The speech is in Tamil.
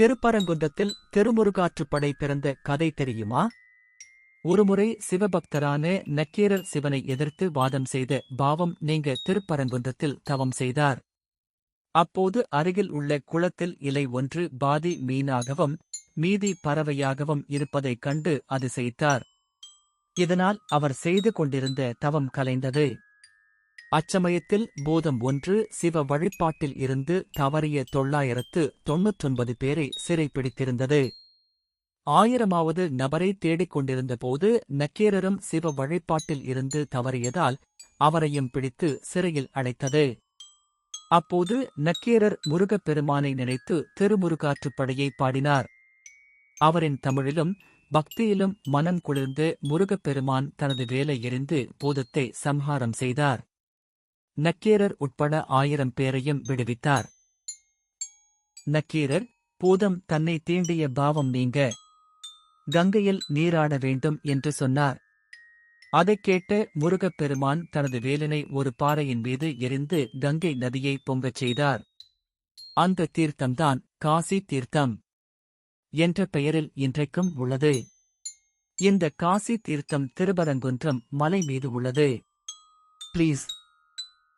திருப்பரங்குன்றத்தில் திருமுருகாற்றுப்படை பிறந்த கதை தெரியுமா? ஒருமுறை சிவபக்தரான நக்கீரர் சிவனை எதிர்த்து வாதம் செய்த பாவம் நீங்க திருப்பரங்குன்றத்தில் தவம் செய்தார். அப்போது அருகில் உள்ள குளத்தில் இலை ஒன்று பாதி மீனாகவும் மீதி பறவையாகவும் இருப்பதைக் கண்டு அது செய்தார் இதனால் அவர் செய்து கொண்டிருந்த தவம் கலைந்தது. அச்சமயத்தில் பூதம் ஒன்று சிவ வழிபாட்டில் இருந்து தவறிய தொள்ளாயிரத்து தொன்னூற்றொன்பது பேரை சிறைப்பிடித்திருந்தது ஆயிரமாவது நபரை தேடிக் கொண்டிருந்தபோது நக்கீரரும் சிவ வழிபாட்டில் இருந்து தவறியதால் அவரையும் பிடித்து சிறையில் அடைத்தது. அப்போது நக்கீரர் முருகப்பெருமானை நினைத்து திருமுருகாற்றுப்படையை பாடினார். அவரின் தமிழிலும் பக்தியிலும் மனம் குளிர்ந்து முருகப்பெருமான் தனது வேலை எறிந்து பூதத்தை சம்ஹாரம் செய்தார். நக்கீரர் உட்பட ஆயிரம் பேரையும் விடுவித்தார். நக்கீரர் பூதம் தன்னை தீண்டிய பாவம் நீங்க. கங்கையில் நீராட வேண்டும் என்று சொன்னார். அதைக் கேட்ட முருகப்பெருமான் தனது வேலனை ஒரு பாறையின் மீது எரிந்து கங்கை நதியை பொங்கச் செய்தார். அந்த தீர்த்தம்தான் காசி தீர்த்தம் என்ற பெயரில் இன்றைக்கும் உள்ளது. இந்த காசி தீர்த்தம் திருபரங்குன்றம் மலை மீது உள்ளது. Please